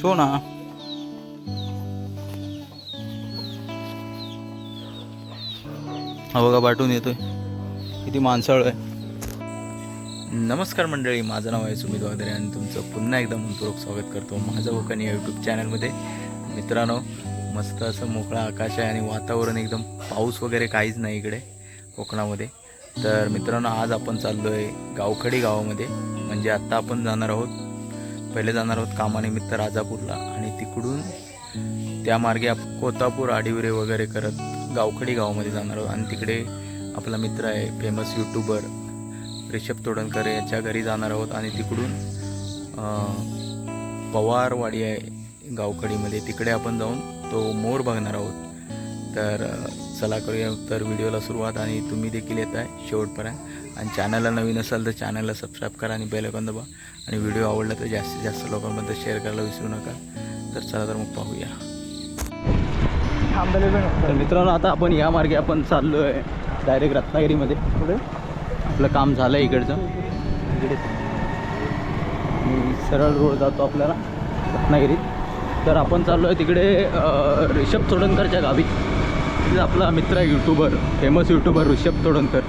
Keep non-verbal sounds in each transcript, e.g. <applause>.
Show ना. हा बघा पाठवून येतोय. किती माणसाळ आहे. नमस्कार मंडळी माझं नाव आहे सुमित वागदरे आणि तुमचं पुन्हा एकदा मनपूर्वक स्वागत करतो माझं कोकण या यूट्यूब चॅनलमध्ये मित्रांनो मस्त असं मोकळं आकाश आहे आणि वातावरण एकदम पाऊस वगैरे काहीच नाही इकडे कोकणामध्ये. तर मित्रांनो आज आपण चाललो आहे गावखडी गावामध्ये म्हणजे आत्ता आपण जाणार आहोत पहिले जाणार आहोत कामानिमित्त राजापूरला आणि तिकडून त्या मार्गे आप कोतापूर आडिवरे वगैरे करत गावखडी गावामध्ये जाणार आहोत. आणि तिकडे आपला मित्र आहे फेमस यूट्यूबर रिषभ तोडणकर याच्या घरी जाणार आहोत. आणि तिकडून पवारवाडी आहे गावखडीमध्ये. तिकडे आपण जाऊन तो मोर बघणार आहोत. तर चला करूया तर व्हिडिओला सुरुवात आणि तुम्ही देखील येत आहे शेवटपर्यंत. आणि चॅनलला नवीन असाल तर चॅनलला सबस्क्राईब करा आणि बेल आयकॉन दबा. आणि व्हिडिओ आवडला तर जास्तीत जास्त लोकांपर्यंत शेअर करायला विसरू नका. तर चला तर मग पाहूया. तर मित्रांनो आता आपण या मार्गे आपण चाललो आहे डायरेक्ट रत्नागिरीमध्ये. पुढे आपलं काम झालं आहे इकडचं. इकडे. आणि सरळ रोड जातो आपल्याला रत्नागिरीत. तर आपण चाललो आहे तिकडे अं, ऋषभ तोडणकरच्या गावी. तिथे आपला मित्र आहे YouTuber famous YouTuber Rishabh Todankar.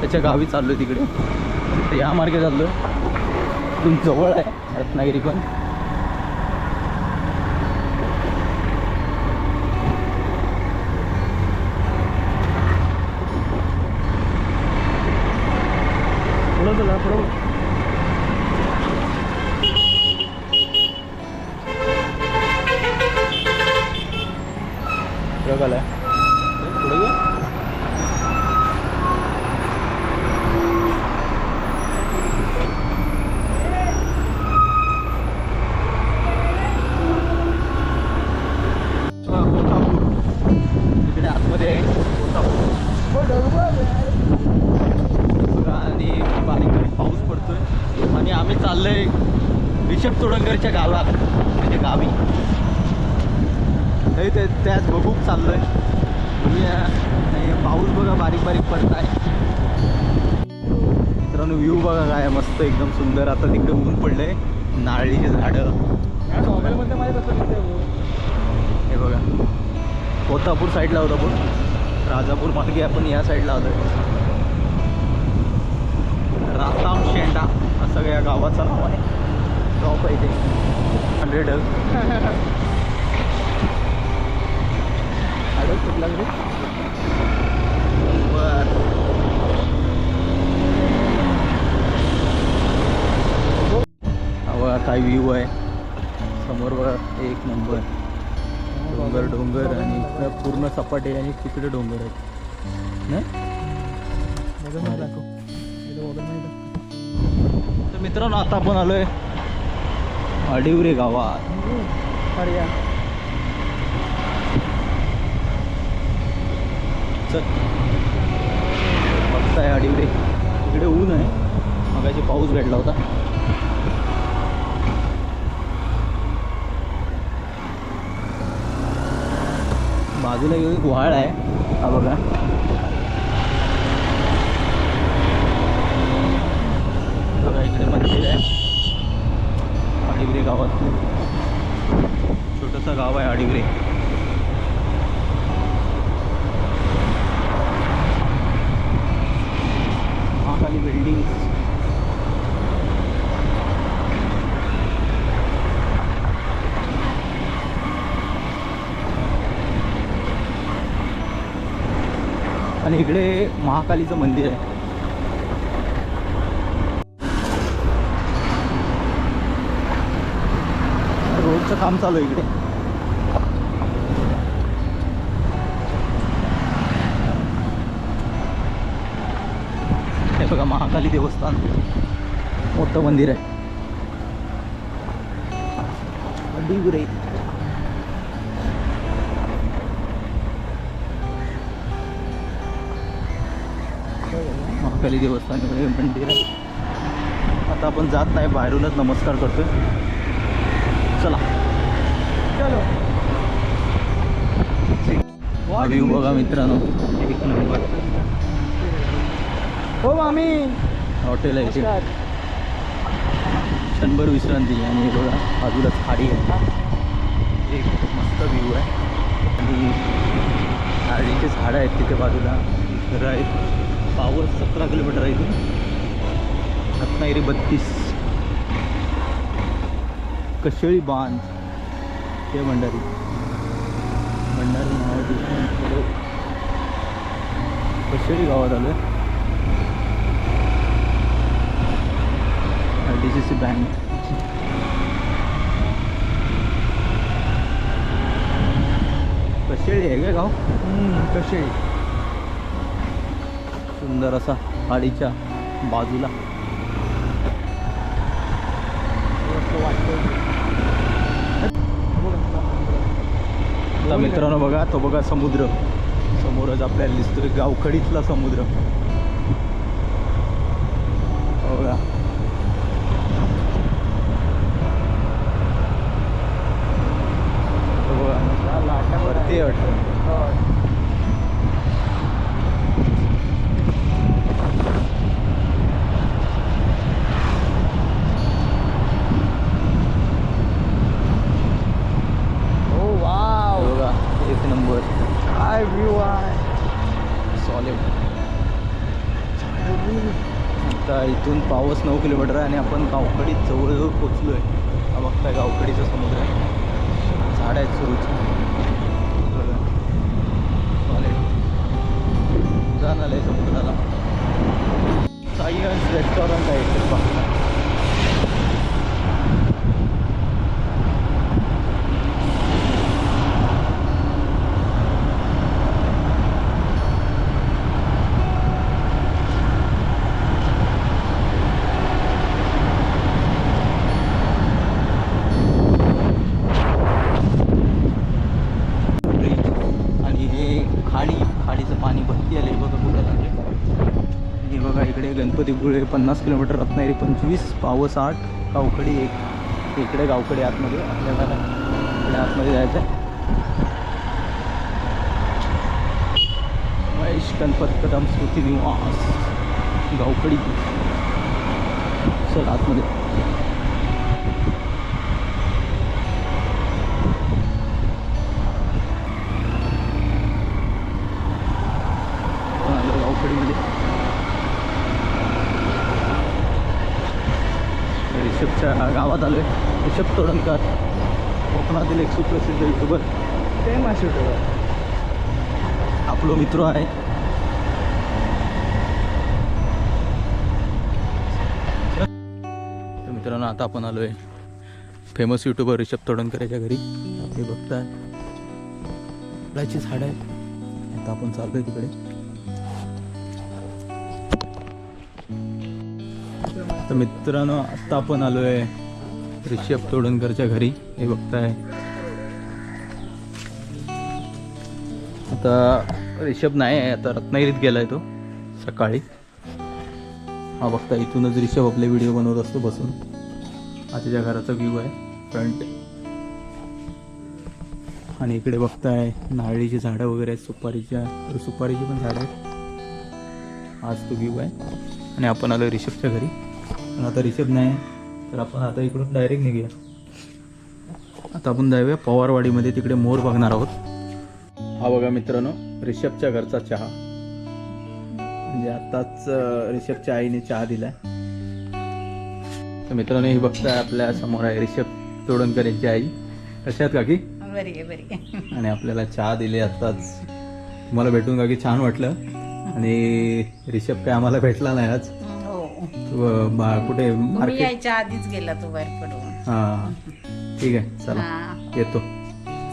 त्याच्या गावी चाललो आहे तिकडे. तर या मार्गे चाललो इथून जवळ आहे रत्नागिरी पण. पुढं चला पुढं पुढं आलाय पुढे घे तिकडे आतमध्ये आहे कोल्हापूर बघा आणि बारीक बारीक पाऊस पडतोय आणि आम्ही चाललोय रिषभ तोडणकरच्या गावात म्हणजे गावी हे ते त्याच बघूक चाललोय बघूया आणि पाऊस बघा बारीक बारीक पडत आहे मित्रांनो व्ह्यू बघा काय मस्त एकदम सुंदर. आता तिकडे ऊन पडलंय. नारळीची झाडं. हे बघा. कोल्हापूर साईडला होता पण राजापूर मार्गे आपण या साईडला होतो. राताम शेंडा असं या गावाचं नाव आहे. टॉप आहे ते. हंड्रेड <laughs> कुठला बर आहे. समोर बघा एक नंबर डोंगर डोंगर आणि इकडं पूर्ण सपाट आहे आणि तिकडे डोंगर आहेत. तर मित्रांनो आता आपण आलोय अडिवरे गावात. आहे अडिवरे इकडे ऊन आहे. मगाशी पाऊस भेटला होता. बाजूला एक व्हाळ आहे. हा बघा. बघा इकडे मंदिर आहे. आडिवरे गावात छोटंसं गाव आहे आडिवरे महाकाली बिल्डिंग आणि इकडे महाकालीचं मंदिर आहे. रोडचं काम चालू आहे इकडे. हे बघा महाकाली देवस्थान. मोठं मंदिर आहे. अडिगुरे. महाकाली देवस्थान मंदिर आहे. आता आपण जात नाही बाहेरूनच नमस्कार करतोय. चला. व्ह्यू बघा मित्रांनो एक नंबर हो मामी. हॉटेल आहे. नंबर विश्रांती आणि बघा बाजूलाच खाडी आहे. एक मस्त व्ह्यू आहे. आणि झाडं आहेत तिथे बाजूला. घरं आहेत. पावर सतरा किलोमीटर आहे इथून. रत्नागिरी बत्तीस. कशेळी बांध. ते भंडारी. भंडारी नावाची कशेळी गावात आलो आहे D C C bank. Kasheli आहे का गाव? कशेळी. सुंदर असा खाडीच्या बाजूला. आता मित्रांनो बघा तो बघा समुद्र. समोरच आपल्याला दिसतोय गावखडीतला समुद्र. हो बघा. तो वरती वाटतं हो वाव बघा एक नंबर काय व्ह्यू आहे सॉलिड आता इथून पावस नऊ किलोमीटर आहे आणि आपण गावकडीत जवळजवळ पोचलो आहे हा बघताय गावकडीचा समुद्र आहे. झाड आहेत सुरूची. सॉलिड जाणार आहे समुद्राला. साई रेस्टॉरंट आहे इथे बघता आणि हे खाडी खाडीचं पाणी भरती आले बघा कुठं लागले हे बघा इकडे गणपतीपुळे पन्नास किलोमीटर रत्नागिरी पंचवीस पावस आठ गावखडी एक. इकडे गावकडे आतमध्ये आपल्याला इकडे आतमध्ये जायचं आहे. महेश गणपत कदम स्मृती निवास. गावखडी. चल आतमध्ये आपण आलो गावखडीमध्ये रिषभच्या गावात आलो आहे ऋषभ तोडणकर कोकणातील एक सुप्रसिद्ध युट्यूबर. ते मासे आपलो मित्र आहे. तर मित्रांनो आता आपण आलो आहे फेमस युट्यूबर रिषभ तोडणकर याच्या घरी हे बघताय फळाची झाड आहेत. आता आपण चाललो आहे तिकडे. तर मित्रांनो आत्ता आपण आलो आहे रिषभ तोडणकरच्या घरी. हे बघताय. आता रिषभ नाही आहे आता रत्नागिरीत गेलाय तो सकाळी. हा बघता इथूनच रिषभ आपले व्हिडिओ बनवत असतो बसून. हा त्याच्या घराचा व्ह्यू आहे फ्रंट आणि इकडे बघताय नारळीची झाडं वगैरे आहेत सुपारीच्या सुपारीची पण झाडं आहेत. आज तो व्ह्यू आहे. आणि आपण आलो रिषभच्या घरी. पण आता रिषभ नाही तर आपण आता इकडून डायरेक्ट निघूया. आता आपण जाऊया पवारवाडीमध्ये. तिकडे मोर बघणार आहोत. हा बघा मित्रांनो रिषभच्या घरचा चहा. म्हणजे आताच अं, रिषभच्या आईने चहा दिलाय. तर मित्रांनो हे बघताय आपल्यासमोर आहे रिषभ तोडणकर यांची आई. कशा आहेत काकी? बरी आहे बरी आहे. आणि आपल्याला चहा दिली आत्ताच तुम्हाला भेटून काकी छान वाटलं. आणि रिषभ काय आम्हाला भेटला नाही आज. कुठे मार्केट यायच्या आधीच गेला तो बाहेर पडून हां. ठीक आहे चला. हा. येतो.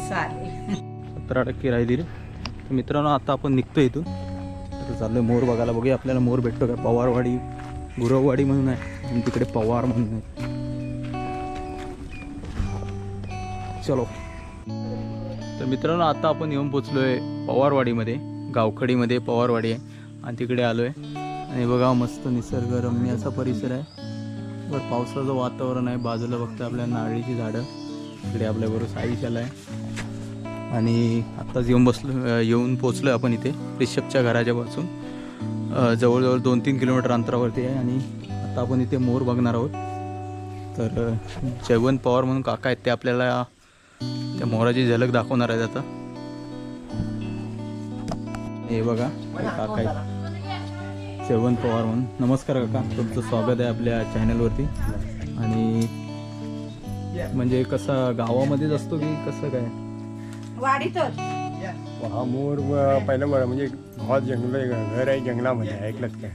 चालेल. सतरा टक्के राहिली रे तर मित्रांनो आता आपण निघतो इथून. तर चाललोय मोर बघायला. बघूया आपल्याला मोर भेटतो का? पवारवाडी गुरववाडी म्हणून आहे. आणि तिकडे पवार म्हणून आहे. चलो. तर मित्रांनो आता आपण येऊन पोचलो आहे पवारवाडीमध्ये. गावखडीमध्ये पवारवाडी आहे. आणि तिकडे आलो आहे आणि बघा मस्त निसर्गरम्य असा परिसर आहे. बरं पावसाचं वातावरण आहे. बाजूला बघता आपल्या नारळीची झाडं. इकडे आपल्याबरोबर साईशाला आहे. आणि आत्ताच येऊन बसलो येऊन पोचलो आपण इथे रिषभच्या घराच्यापासून जवळजवळ दोन तीन किलोमीटर अंतरावरती आहे आणि आता आपण इथे मोर बघणार आहोत. तर जयवंत पवार म्हणून काका आहेत ते आपल्याला त्या मोराची झलक दाखवणार आहेत आता. हे बघा काका आहेत. जयवंत पवार म्हणून. नमस्कार काका. तुमचं स्वागत आहे आपल्या चॅनलवरती. आणि म्हणजे कसं गावामध्येच असतो की कसं काय? वाढीतच हा मोर व- पहिलं बरं म्हणजे भावात जंगल घर आहे जंगलामध्ये ऐकलंच काय?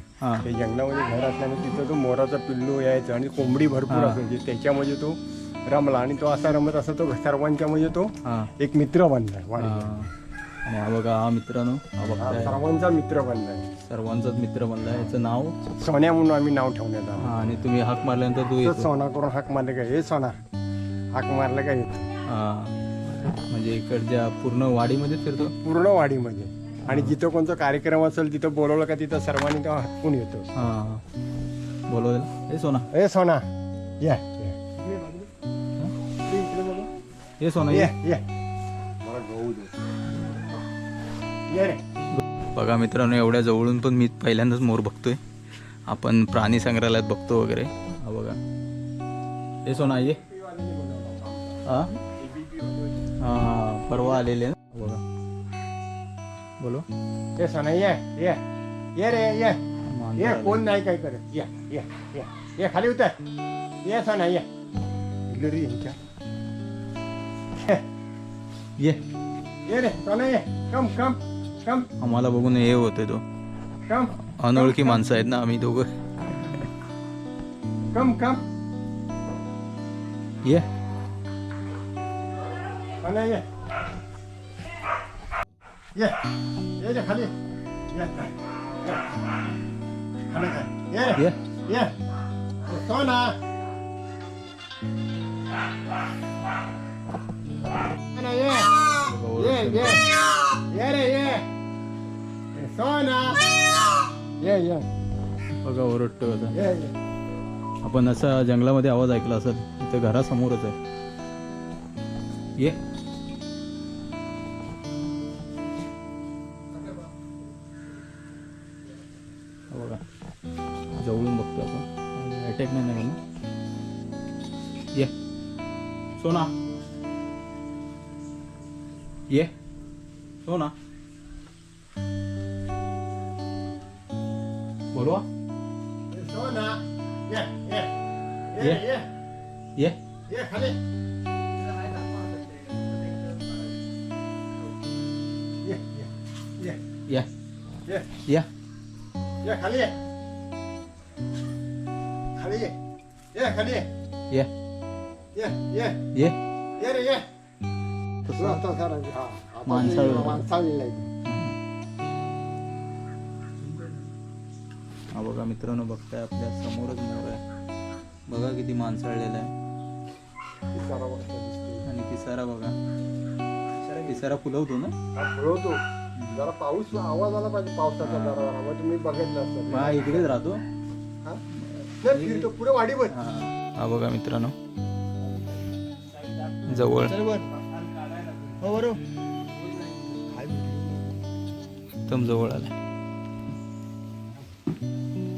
ते जंगलामध्ये घर असल्याने तिथं तो मोराचा पिल्लू यायचा आणि कोंबडी भरपूर हा. असायची त्याच्यामध्ये तो रमला आणि तो असा रमत असा तो सर्वांच्या म्हणजे तो हां. एक मित्र बनलाय वाडीत. हां. आणि हा बघा हा मित्रांनो हा हा बघताय सर्वांचा मित्र बनलाय. सर्वांचाच मित्र बनला याचं नाव? सोन्या म्हणून आम्ही नाव ठेवण्यात आलं हा आणि तुम्ही हाक मारल्यानंतर तू येतो. सोना करून हाक मारले का? हे सोना. हाक मारलं का येतो? हा. म्हणजे इकडच्या पूर्ण वाडीमध्ये फिरतो? पूर्ण वाडीमध्ये. आणि जिथं कोणता कार्यक्रम असेल तिथं बोलवलं का तिथं सर्वांनी तेव्हा हटकून येतो. हा. बोलव हे सोना. ए सोना. या हे? सोना ये ये. बघा मित्रांनो एवढ्या जवळून पण मी पहिल्यांदाच मोर बघतोय. आपण प्राणी संग्रहालयात बघतो वगैरे. हा बघा. हे सोना ये. हा? हा हा परवा आलेले ना. बघा. बोलो. ये सोना ये ये. ये रे ये. ये. कोण नाही काय करत. ये ये ये. ये खाली उतर. ये सोना ये. इकडे यांच्या. ये. ये रे सोना ये. कम कम आम्हाला बघून हे होतोय तो. कम अनोळखी माणसं आहेत ना आम्ही दोघं. कम कम ये. ये. ये. ये खाली. ये. ये. खाली काय ये. रे ये ये. सोना ये ये. ये ये ये. ये सोना ये ये बघा ओरडतो कसा ये ये आपण असा जंगलामध्ये आवाज ऐकला असेल इथे घरासमोरच आहे. ये. हा बघा जवळून बघतो आपण. अटॅक नाही ना म्हणून ये. सोना. ये. सोना. ये ये या ये खाली ये खाली ये ये खाली ये ये ये ये ये ये रे ये कसं? आता जरा हा माणसाळलेलं आहे. हा बघा मित्रांनो बघताय आपल्या समोरच मोर आहे बघा किती माणसाळलेला आहे. आणि पिसारा बघा पिसारा फुलवतो ना पळवतो जरा पाऊस आवाज आला पाहिजे पावसाचा जरा मग तुम्ही बघितलं असतं. हा इकडेच राहतो. हा? नाही, फिरतो पुढे वाडीवर हा हा. बघा मित्रांनो. जवळ. हो बरोबर एकदम जवळ आला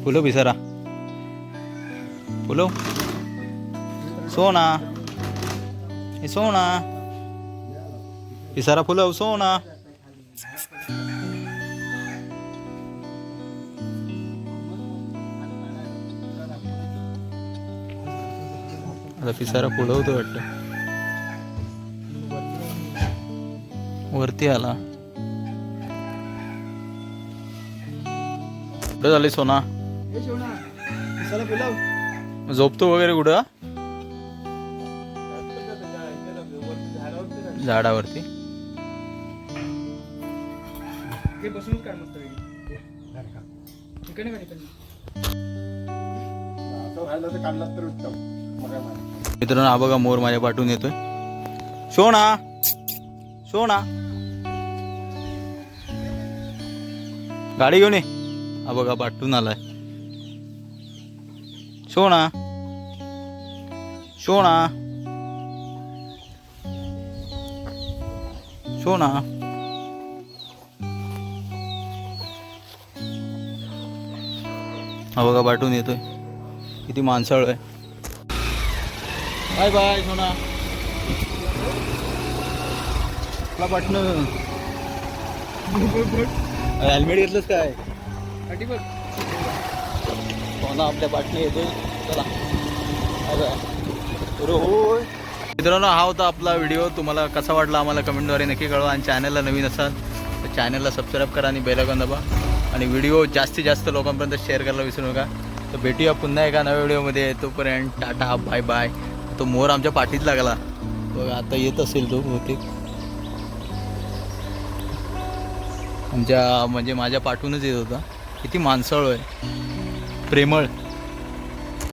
फुलो पिसारा फुलो. सोना. हे सोना. पिसारा फुलव सोना. आता पिसारा फुलवतो वाटतं. वरती आला. कुठं झाले सोना? झोपतो वगैरे कुठं? झाडावरती. ते बसूनच काढ मस्त ठिकाणी काढ असं व्हायला तर उत्तम. मग. मित्रांनो हा बघा मोर माझ्या पाठवून येतोय सोना सोना. गाडी घेऊन ये. हा बघा पाठवून आलाय. सोना सोना. सोना. हा बघा पाठवून येतोय किती माणसाळ आहे. Bye bye Sona. आपला पाटणं हेल्मेट घेतलंच काय? बघ. सोना आपल्या पाटणी येतोय. चला. Bye bye. बरं होय. मित्रांनो हा होता आपला व्हिडिओ तुम्हाला कसा वाटला आम्हाला कमेंटद्वारे नक्की कळवा आणि चॅनलला नवीन असाल तर चॅनलला सबस्क्राईब करा आणि बेलायकॉन दाबा. आणि व्हिडिओ जास्तीत जास्त लोकांपर्यंत शेअर करायला विसरू नका. तर भेटूया पुन्हा एका नव्या व्हिडिओमध्ये तोपर्यंत टाटा बाय बाय तो मोर आमच्या पाठीत लागला. बघा आता येत असेल तो बहुतेक. आमच्या म्हणजे माझ्या पाठूनच येत होता. किती माणसाळ आहे. प्रेमळ.